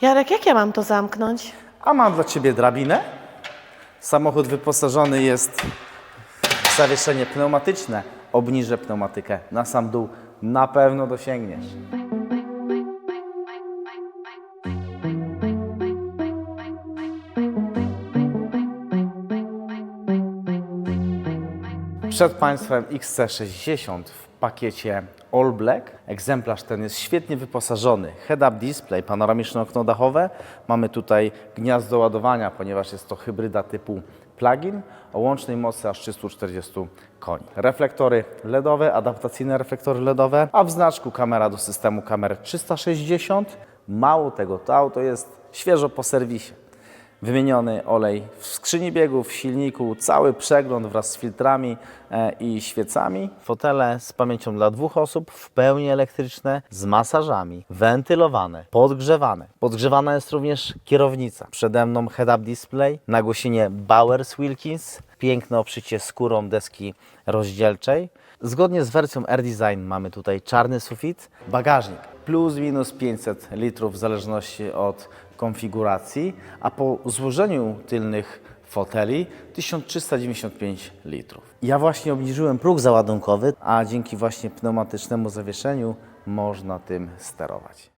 Jarek, jak ja mam to zamknąć? A mam dla Ciebie drabinę. Samochód wyposażony jest w zawieszenie pneumatyczne. Obniżę pneumatykę na sam dół. Na pewno dosięgniesz. Przed Państwem XC60 w pakiecie All Black. Egzemplarz ten jest świetnie wyposażony. Head-up display, panoramiczne okno dachowe. Mamy tutaj gniazdo ładowania, ponieważ jest to hybryda typu plug-in o łącznej mocy aż 340 koni. Reflektory LEDowe, adaptacyjne reflektory LEDowe, a w znaczku kamera do systemu kamer 360. Mało tego, to auto jest świeżo po serwisie. Wymieniony olej w skrzyni biegów, w silniku, cały przegląd wraz z filtrami e, i świecami. Fotele z pamięcią dla dwóch osób, w pełni elektryczne, z masażami, wentylowane, podgrzewane. Podgrzewana jest również kierownica. Przede mną head-up display, nagłośnienie Bowers Wilkins, piękne obszycie skórą deski rozdzielczej. Zgodnie z wersją R-Design mamy tutaj czarny sufit, bagażnik plus minus 500 litrów w zależności od konfiguracji, a po złożeniu tylnych foteli 1395 litrów. Ja właśnie obniżyłem próg załadunkowy, a dzięki właśnie pneumatycznemu zawieszeniu można tym sterować.